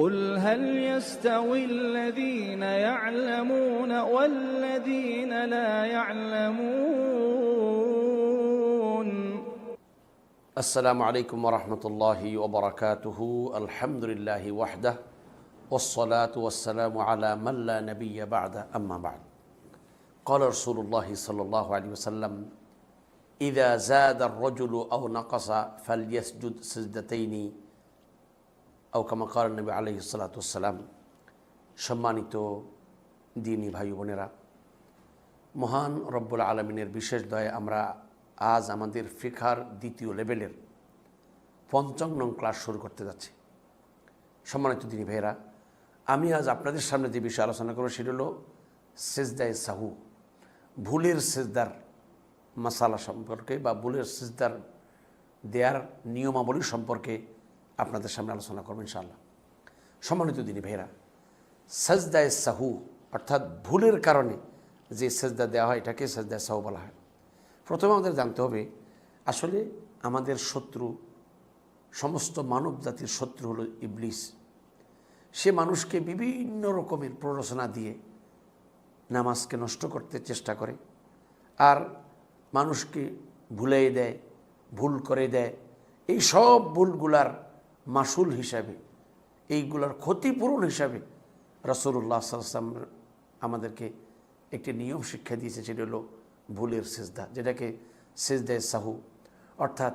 قل هل يستوي الذين يعلمون والذين لا يعلمون؟ السلام عليكم ورحمة الله وبركاته. الحمد لله وحده والصلاة والسلام على من لا نبي بعد أما بعد. قال رسول الله صلى الله عليه وسلم إذا زاد الرجل أو نقص فليسجد سجدتين আউকামাকার নবী আলহি সালাতাম সম্মানিত দিনী ভাই বোনেরা, মহান রব্বুল আলমিনের বিশেষ দয়ে আমরা আজ আমাদের ফিখার দ্বিতীয় লেভেলের পঞ্চম নং ক্লাস শুরু করতে যাচ্ছি। সম্মানিত দিনী ভাইয়েরা, আমি আজ আপনাদের সামনে যে বিষয়ে আলোচনা করব সেটি হলো সেজদায় সাহু, ভুলের সেজদার মশালা সম্পর্কে বা ভুলের সেজদার দেয়ার নিয়মাবলী সম্পর্কে আপনাদের সামনে আলোচনা করব ইনশাআল্লাহ। সম্মানিত দিনী ভাইরা সেজদায় সাহু অর্থাৎ ভুলের কারণে যে সেজদা দেওয়া হয়, এটাকে সেজদায় সাহু বলা হয়। প্রথমে আমাদের জানতে হবে, আসলে আমাদের শত্রু, সমস্ত মানব জাতির শত্রু হলো ইবলিস। সে মানুষকে বিভিন্ন রকমের প্ররোচনা দিয়ে নামাজকে নষ্ট করতে চেষ্টা করে আর মানুষকে ভুলাই দেয়, ভুল করে দেয়। এই সব ভুলগুলার মাসুল হিসাবে, এইগুলার ক্ষতিপূরণ হিসাবে রসুল্লাহ সাল্লাম আমাদেরকে একটি নিয়ম শিক্ষা দিয়েছে, সেটা হলো ভুলের সেজদা, যেটাকে সেজদায় সাহু। অর্থাৎ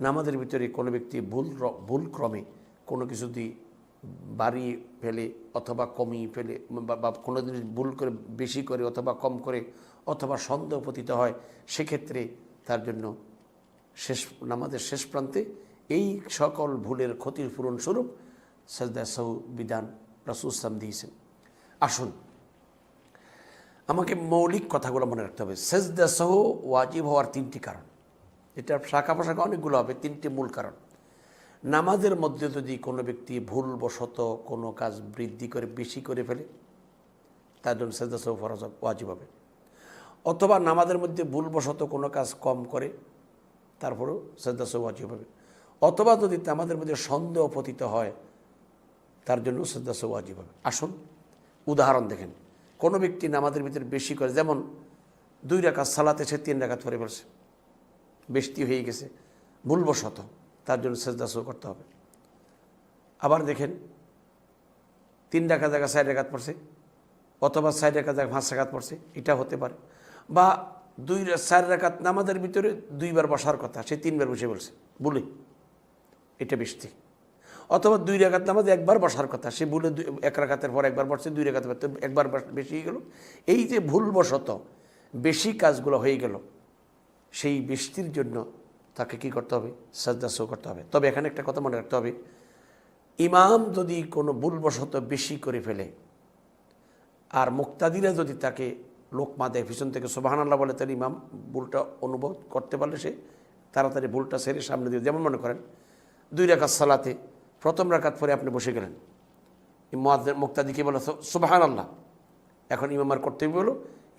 নামাজের ভিতরে কোনো ব্যক্তি ভুল ভুল ক্রমে কোনো কিছু যদি বাড়িয়ে ফেলে অথবা কমিয়ে ফেলে, বা- বা কোনো জিনিস ভুল করে, বেশি করে অথবা কম করে অথবা সন্দেহ পতিত হয়, সেক্ষেত্রে তার জন্য শেষ, নামাজের শেষ প্রান্তে এই সকল ভুলের ক্ষতির পূরণ স্বরূপ সাজদা সাহু বিধান রাসুলাম দিয়েছেন। আসুন, আমাকে মৌলিক কথাগুলো মনে রাখতে হবে। সেজদা সহ ওয়াজিব হওয়ার তিনটি কারণ। এটা শাখা পোশাখা অনেকগুলো হবে, তিনটি মূল কারণ। নামাজের মধ্যে যদি কোনো ব্যক্তি ভুলবশত কোনো কাজ বৃদ্ধি করে, বেশি করে ফেলে, তার জন্য সেজদা সহ ফরজ ওয়াজিব হবে। অথবা নামাজের মধ্যে ভুলবশত কোনো কাজ কম করে, তারপরেও সেজদা সহ ওয়াজিব হবে। অথবা যদি আমাদের মধ্যে সন্দেহ পতিত হয়, তার জন্য সহ ওয়াজিব হবে। আসুন, উদাহরণ দেখেন। কোনো ব্যক্তি নামাজের ভিতরে বেশি করে, যেমন দুই রাকাত সালাতে সে তিন রাকাত পরে পড়ছে বেশতি হয়ে গেছে, ভুলবশত তার জন্য সহ করতে হবে। আবার দেখেন, তিন রাখা জায়গা সাইড রেখাত পড়ছে, অথবা সাইড রেখা জায়গা পাঁচ রেখাত পড়ছে, এটা হতে পারে। বা দুই চার রেখাত নামাজের ভিতরে দুইবার বসার কথা, সে তিনবার বসে বলছে, বলে। এটা বৃষ্টি। অথবা দুই রেখাত নামাজ একবার বসার কথা, সে ভুলে এক রাখাতের পর একবার বসছে, দুই রেখাতে পর একবার বেশি হয়ে গেল। এই যে ভুলবশত বেশি কাজগুলো হয়ে গেল, সেই বৃষ্টির জন্য তাকে কি করতে হবে? সাজদা সহ করতে হবে। তবে এখানে একটা কথা মনে রাখতে হবে, ইমাম যদি কোনো ভুলবশত বেশি করে ফেলে, আর মুক্তাদিরা যদি তাকে লোকমা দেয়, পিছন থেকে সোবাহান আল্লাহ বলে, তাহলে ইমাম ভুলটা অনুভব করতে পারলে সে তাড়াতাড়ি ভুলটা সেরে সামনে দিয়ে যেমন মনে করেন দুই রাকাত সালাতে প্রথম রাকাত পরে আপনি বসে গেলেন। মুক্তাদিকে বলে সুবাহান আল্লাহ এখন ইমামার কর্তব্য হলো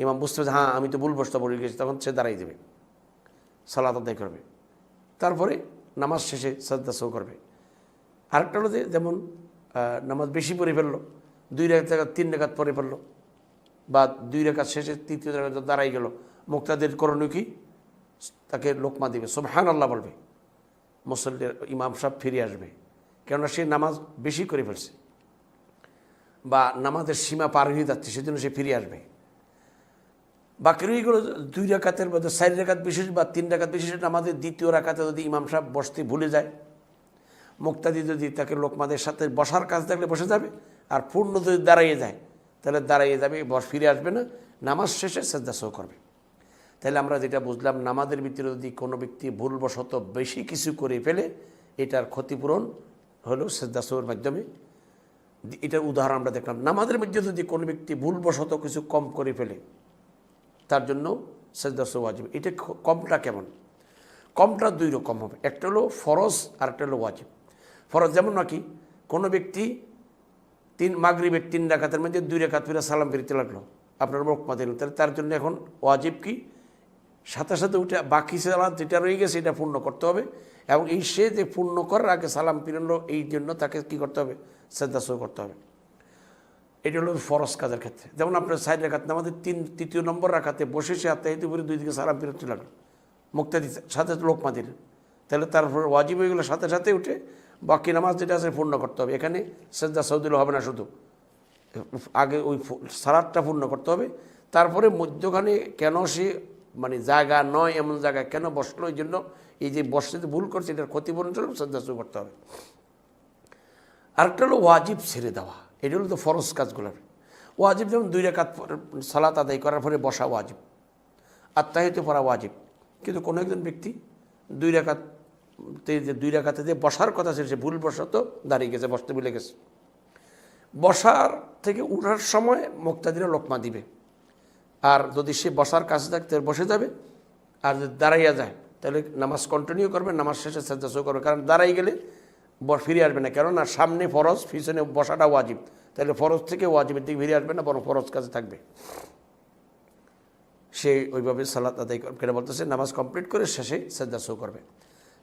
ইমাম বুঝতে পারছে হ্যাঁ আমি তো ভুল বসতে বলে গেছি। তখন সে দাঁড়াই দেবে। সালাত আদায় করবে। তারপরে নামাজ শেষে শ্রদ্ধা সহ করবে। আরেকটা হলো যে, যেমন নামাজ বেশি পড়ে ফেলল, দুই রেখাত তিন রেখাত পরে ফেলল, বা দুই রেখাত শেষে তৃতীয় রেখাত দাঁড়াই গেল। মুক্তাদের করণীয় কি? তাকে লোকমা দিবে। সুবহান আল্লাহ বলবে। মুসল্লির ইমাম সাহেব ফিরে আসবে। কেননা সে নামাজ বেশি করে ফেলছে বা নামাজের সীমা পার হয়ে যাচ্ছে, সেজন্য সে ফিরে আসবে। বাকি রইগুলো দুই রাকাতের মধ্যে, চার রাকাত বিশেষ বা তিন রাকাত বিশেষ নামাজের দ্বিতীয় রাকাতে যদি ইমাম সাহেব বসতে ভুলে যায়, মুক্তাদি যদি তাকে লোকমাদের সাথে বসার কাজ থাকলে বসে যাবে, আর পূর্ণ যদি দাঁড়াইয়ে যায়, তাহলে দাঁড়াইয়ে যাবে, বস ফিরে আসবে না, নামাজ শেষে শ্রদ্ধা করবে। তাহলে আমরা যেটা বুঝলাম, নামাজের ভিতরে যদি কোনো ব্যক্তি ভুলবশত বেশি কিছু করে ফেলে, এটার ক্ষতিপূরণ হলো শ্রদ্ধা মাধ্যমে। এটার উদাহরণ আমরা দেখলাম। নামাজের মধ্যে যদি কোনো ব্যক্তি ভুলবশত কিছু কম করে ফেলে, তার জন্য সেজদা ওয়াজিব। এটা কমটা কেমন? কমটা দুই রকম হবে। একটা হলো ফরজ, আর একটা হলো ওয়াজিব। ফরজ যেমন নাকি, কোনো ব্যক্তি তিন, মাগরিবের তিন রাকাতের মধ্যে দুই রেখাত ফিরে সালাম ফিরতে লাগল আপনার মোকমা দিলেন তাহলে তার জন্য এখন ওয়াজিব কি? সাথে সাথে উঠে বাকি সালাদ যেটা রয়ে গেছে এটা পূর্ণ করতে হবে। এবং এই সে যে পূর্ণ করার আগে সালাম ফিরলো এই জন্য তাকে কি করতে হবে? সেজদা সহ করতে হবে। এটা হলো ফরজ কাজের ক্ষেত্রে। যেমন আপনার সাইড রাখাতে আমাদের তিন, তৃতীয় নম্বর রাখাতে বসে সে আত্মাহিত করে দুই দিকে সালাম ফিরতে লাগল মুক্তা দিতে, সাথে লোকমা দিলেন তাহলে তারপর ওয়াজিব হয়ে গেলো, সাথে সাথে উঠে বাকি নামাজ যেটা আছে পূর্ণ করতে হবে। এখানে সেজদা সৌদিল হবে না শুধু। আগে ওই সালাদটা পূর্ণ করতে হবে। তারপরে মধ্যখানে কেন সে জায়গা নয়, এমন জায়গায় কেন বসল? এই জন্য এই যে বসতে যে ভুল করছে, এটার ক্ষতিপূরণ জন্য শ্রদ্ধা শুরু করতে হবে। আরেকটা হলো ওয়াজিব ছেড়ে দেওয়া। এটা হলো তো ফরজ কাজগুলোর। ওয়াজিব যেমন দুই রেখাত সালাত আদায় করার পরে বসা ওয়াজিব, আত্মাহিত পড়া ওয়াজিব। কিন্তু কোনো একজন ব্যক্তি দুই রেখাত যে দুই রেখাতে যে বসার কথা ছিল সে ভুল বসত, দাঁড়িয়ে গেছে, বসতে ভুলে গেছে। বসার থেকে উঠার সময় মুক্তাদিরা লোকমা দিবে। আর যদি সে বসার কাছে থাকতে বসে যাবে। আর যদি দাঁড়াইয়া যায়, তাহলে নামাজ কন্টিনিউ করবে, নামাজ শেষে সাজা শো করবে। কারণ দাঁড়াই গেলে ফিরে আসবে না। কেননা সামনে ফরজ, পিছনে বসাটা ওয়াজিব। তাহলে ফরজ থেকে ওয়াজিবের দিকে ফিরে আসবে না, বরং ফরজ কাছে থাকবে। সে ওইভাবে সালাত আদায় কেন বলতেছে, নামাজ কমপ্লিট করে শেষে সেজদা শো করবে।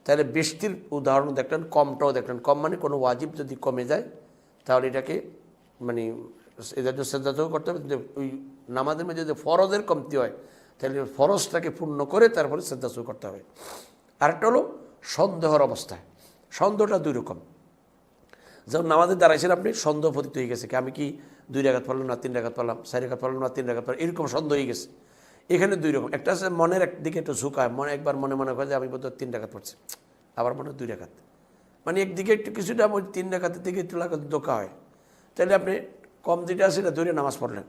তাহলে বৃষ্টির উদাহরণ দেখলেন, কমটাও দেখলেন। কম মানে কোনো ওয়াজিব যদি কমে যায়, তাহলে এটাকে মানে এদের সেজদা করতে হবে ওই নামাজের মধ্যে যদি ফরজের কমতি হয়, তাহলে ফরজটাকে পূর্ণ করে তারপরে শ্রদ্ধা শুরু করতে হবে। আরেকটা হলো সন্দেহর অবস্থায় সন্দেহটা দুই রকম। যেমন নামাজে দাঁড়াইছেন আপনি, সন্দেহ পতিত হয়ে গেছে। কি আমি কি দুই রেখাত পড়লাম না তিন রেখাত পড়লাম, চার রেখাত পড়লাম না তিন রেখাত পড়লাম, এরকম সন্দেহ হয়ে গেছে। এখানে দুই রকম। একটা আছে মনের একদিকে একটু ঝুঁকায় মনে একবার মনে মনে করে যে আমি বোধহয় তিন রেখাত পড়ছি, আবার মনে দুই রেখাত মানে একদিকে একটু কিছুটা তিন রেখাতের দিকে একটু লাগাতে দোকা হয়। তাহলে আপনি কম যেটা আছে এটা ধরে নামাজ পড়লেন।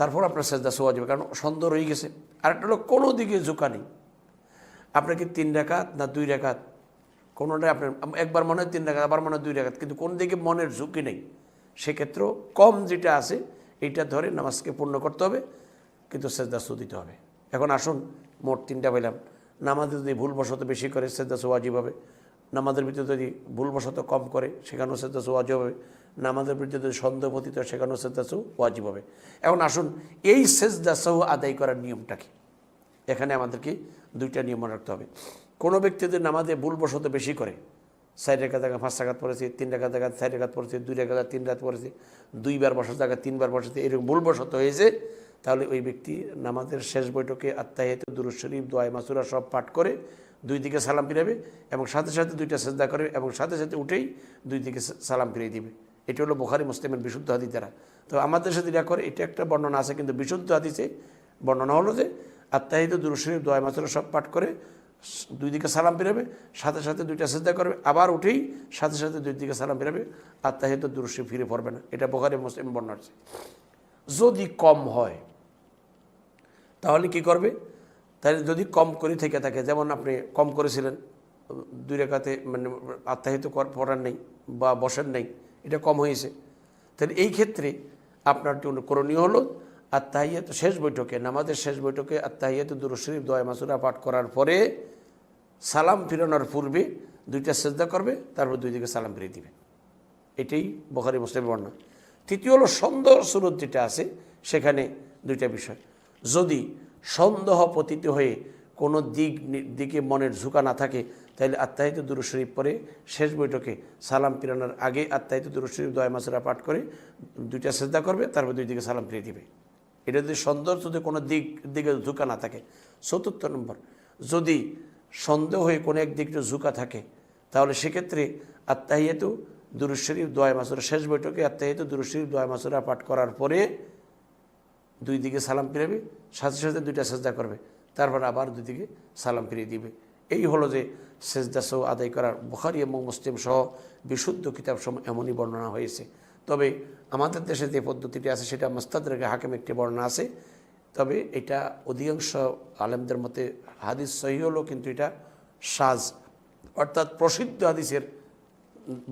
তারপর আপনার সেজদা শোয়া যাবে। কারণ সন্দেহ রয়ে গেছে। আরেকটা হলো, কোনো দিকে ঝুঁকা নেই। আপনার কি তিন রেখাত না দুই রেখাত? কোনোটাই আপনার, একবার মনে হয় তিন রেখাত, আবার মনে হয় দুই রেখাত। কিন্তু কোন দিকে মনের ঝুঁকি নেই, সেক্ষেত্রেও কম যেটা আছে, এইটা ধরে নামাজকে পূর্ণ করতে হবে, কিন্তু সেজদা সু দিতে হবে। এখন আসুন, মোট তিনটা পেলাম নামাজে যদি ভুলবশত বেশি করে সেজদা সু ওয়াজিব হবে, নামাজের ভিতরে যদি ভুলবশত কম করে, সেখানেও সেজদা সু ওয়াজিব হবে। নামাজের ভিতরে যদি সন্দেহ পতিত সেখানেও সেজদা ওয়াজিব হবে। এখন আসুন, এই সেজদা সহ আদায় করার নিয়মটা কি? এখানে আমাদেরকে দুইটা নিয়ম মনে রাখতে হবে। কোনো ব্যক্তি যদি নামাজে ভুলবশত বেশি করে, চার রেখা জায়গায় পাঁচ টাকাত পড়েছি, তিন রেখা জায়গায় চার রেখাত পড়েছি, দুই রেখা জায়গায় তিন রাত পড়েছি, দুইবার বসার জায়গায় তিনবার বসেছে এরকম ভুলবশত হয়েছে, তাহলে ওই ব্যক্তি নামাজের শেষ বৈঠকে আত্মাহিত দুরুজ শরীফ দোয়াই মাসুরা সব পাঠ করে দুই দিকে সালাম ফিরাবে এবং সাথে সাথে দুইটা সেজদা করে এবং সাথে সাথে উঠেই দুই দিকে সালাম ফিরিয়ে দিবে। এটা হলো বোখারি, মুসলিমের বিশুদ্ধ হাদিস দ্বারা। তো আমাদের সাথে যেটা করে, এটা একটা বর্ণনা আছে, কিন্তু বিশুদ্ধ হাদিসে বর্ণনা হলো যে, আত্মাহিত দুরুশরীফ দোয়া মাসুরা সব পাঠ করে, দুই দিকে সালাম বেরোবে সাথে সাথে দুইটা সেজদা করবে, আবার উঠেই সাথে সাথে দুই দিকে সালাম ফিরাবে, আত্মাহিত দুরুশরীফ ফিরে পড়বে না। এটা বোখারি, মুসলিম বর্ণনা আছে। যদি কম হয়, তাহলে কি করবে? তাহলে যদি কম করে থেকে থাকে, যেমন আপনি কম করেছিলেন, দুই রেখাতে মানে আত্মাহিত পড়ার নেই বা বসার নেই এটা কম হয়েছে। তাহলে এই ক্ষেত্রে আপনার জন্য করণীয় হলো আত্মাহিয়াত শেষ বৈঠকে, নামাজের শেষ বৈঠকে আত্মাহিয়াত দুরু শরীফ, দোয়া মাসুরা পাঠ করার পরে সালাম ফিরানোর পূর্বে দুইটা শ্রদ্ধা করবে, তারপর দুই দিকে সালাম ফিরিয়ে দিবে। এটাই বখারি মুসলিম বর্ণনা। তৃতীয় হলো সন্দেহ সুরত যেটা আছে, সেখানে দুইটা বিষয়। যদি সন্দেহ পতিত হয়ে কোনো দিক দিকে মনের ঝুঁকা না থাকে তাহলে আত্মাহিত দুরু শরীফ পরে শেষ বৈঠকে সালাম ফিরানোর আগে আত্মাহিত দুরু শরীফ দয় মাসেরা পাঠ করে দুইটা সেজদা করবে, তারপর দুই দিকে সালাম ফিরিয়ে দিবে। এটা যদি সন্দেহ যদি কোনো দিক, দিকে ঝুঁকা না থাকে। চতুর্থ নম্বর, যদি সন্দেহ হয়ে কোনো এক দিকটা ঝুঁকা থাকে, তাহলে সেক্ষেত্রে আত্মাহিয়াতু দুরুজ শরীফ দোয়া মাসুরা শেষ বৈঠকে আত্মাহিয়াতু দুরুজ শরীফ দোয়া মাসুরা পাঠ করার পরে দুই দিকে সালাম ফিরাবে, সাথে সাথে দুইটা সেজদা করবে, তারপর আবার দুই দিকে সালাম ফিরিয়ে দিবে। এই হলো যে সেজদা সহ আদায় করার বুখারি এবং মুসলিম সহ বিশুদ্ধ কিতাব সময় এমনই বর্ণনা হয়েছে। তবে আমাদের দেশে যে পদ্ধতিটি আছে, সেটা মাস্তাদ রেখে হাকিম একটি বর্ণনা আছে। তবে এটা অধিকাংশ আলেমদের মতে হাদিস সহি হলো কিন্তু এটা সাজ, অর্থাৎ প্রসিদ্ধ হাদিসের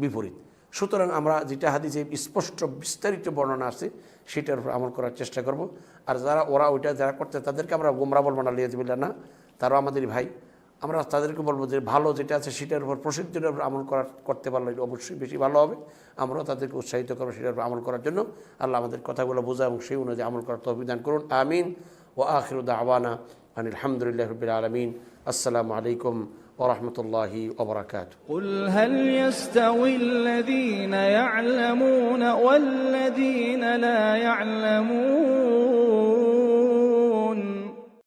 বিপরীত। সুতরাং আমরা যেটা হাদিসে স্পষ্ট, বিস্তারিত বর্ণনা আছে, সেটার উপর আমল করার চেষ্টা করব। আর যারা, ওরা ওইটা যারা করতে তাদেরকে আমরা গোমরা বলব না লিয়ে দিবিল্লা না। তারাও আমাদের ভাই। আমরা তাদেরকে বলবো যে ভালো যেটা আছে সেটার উপর প্রসিদ্ধির উপর আমল করার করতে পারলে এটা অবশ্যই বেশি ভালো হবে আমরাও তাদেরকে উৎসাহিত করবো সেটার উপর আমল করার জন্য আল্লাহ আমাদের কথাগুলো বোঝা এবং সেই অনুযায়ী আমল করার তহবিধান করুন আমিন ও আখিরুদ্দা আওয়ানা আনিল আলহামদুলিল্লাহ রবিল আলমিন আসসালামু আলাইকুম ওরহমতুল্লাহি ওবরাকাত قل هل يستوي الذين يعلمون والذين لا يعلمون